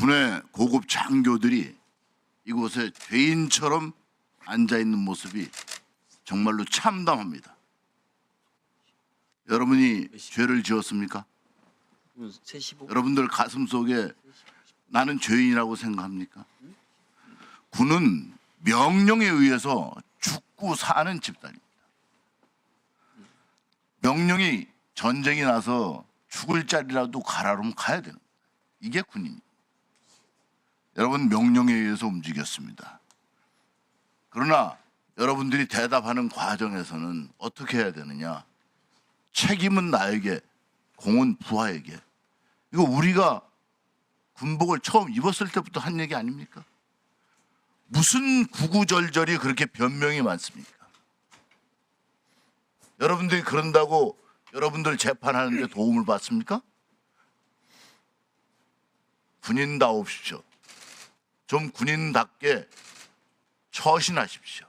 군의 고급 장교들이 이곳에 죄인처럼 앉아 있는 모습이 정말로 참담합니다. 여러분이 죄를 지었습니까? 3시 여러분들 가슴 속에 나는 죄인이라고 생각합니까? 군은 명령에 의해서 죽고 사는 집단입니다. 명령이 전쟁이 나서 죽을 자리라도 가라 그러면 가야 되는 거예요. 이게 군입니다. 여러분 명령에 의해서 움직였습니다. 그러나 여러분들이 대답하는 과정에서는 어떻게 해야 되느냐? 책임은 나에게, 공은 부하에게. 이거 우리가 군복을 처음 입었을 때부터 한 얘기 아닙니까? 무슨 구구절절이 그렇게 변명이 많습니까? 여러분들이 그런다고 여러분들 재판하는데 도움을 받습니까? 군인 다옵시오. 좀 군인답게 처신하십시오.